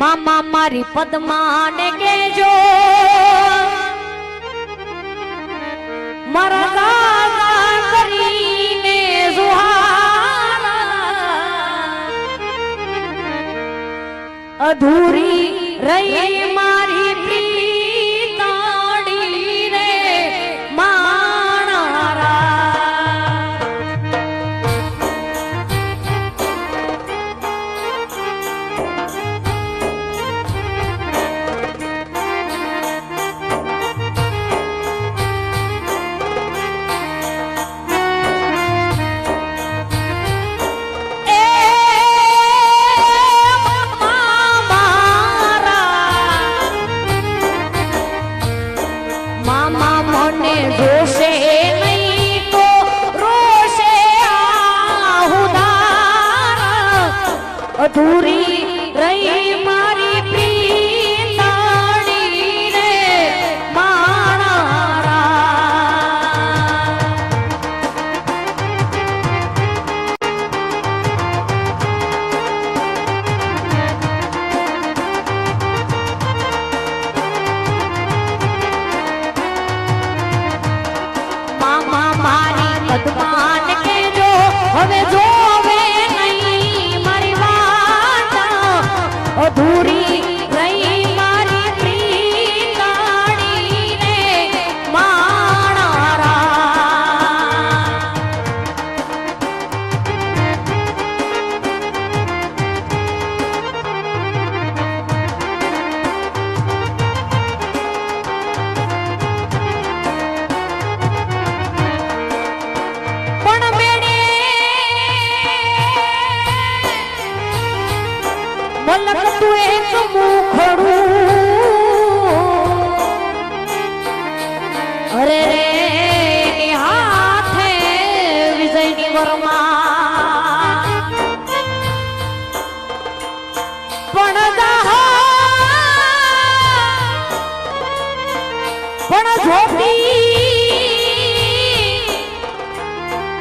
મામા મારી પદ્માને કેજો મારા દાદા કરીને અધૂરી રહી મારી પ્રિય અધૂરી રહી Oh, Durinho.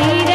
please.